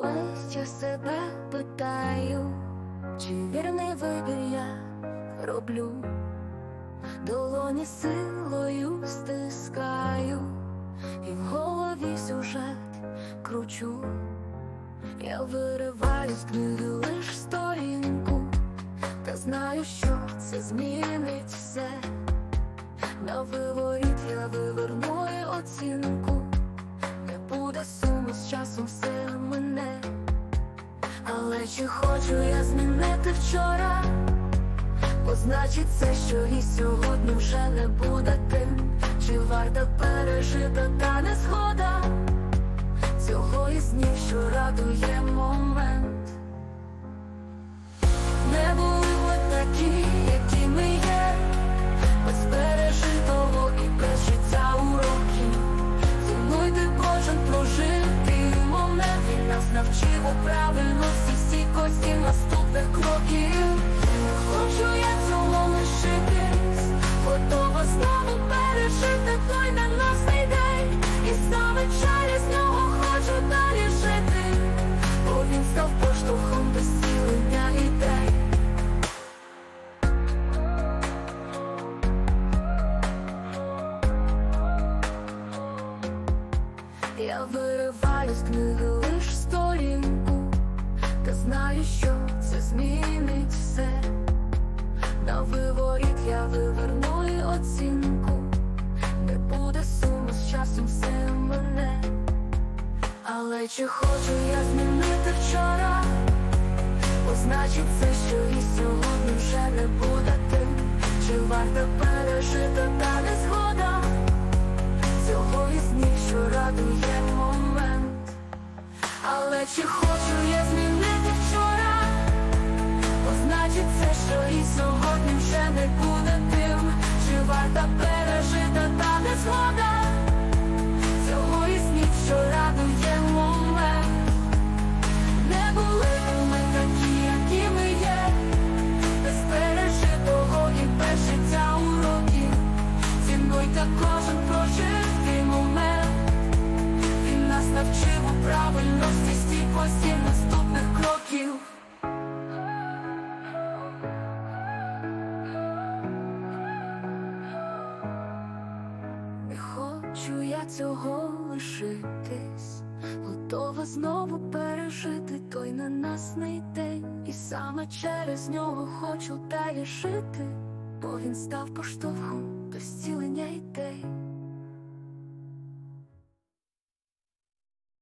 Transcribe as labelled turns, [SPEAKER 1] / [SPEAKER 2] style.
[SPEAKER 1] Ось я себе питаю, чи вірний вибір я роблю, долоні силою стискаю, і в голові сюжет кручу. Я вириваю з книги лиш сторінку, та знаю, що це змінить все. На Чи хочу я змінити вчора? Бо значить це, що і сьогодні вже не буде тим, чи варто пережити та не згода цього із днів, що радує Я вириваю з книги лиш сторінку, та знаю, що це змінить все. На виворіт я виверну і оцінку, не буде суму з часом все мене. Але чи хочу я змінити вчора? Бо значить це, що і сьогодні вже не буде тим, чи варто пережити та не згода цього із що радує. Чи хочу я змінити вчора? Бо значить це, що і сьогодні вже не буде тим, чи варто цього лишитись, готова знову пережити той ненасний день. І саме через нього хочу далі жити, бо він став поштовхом до.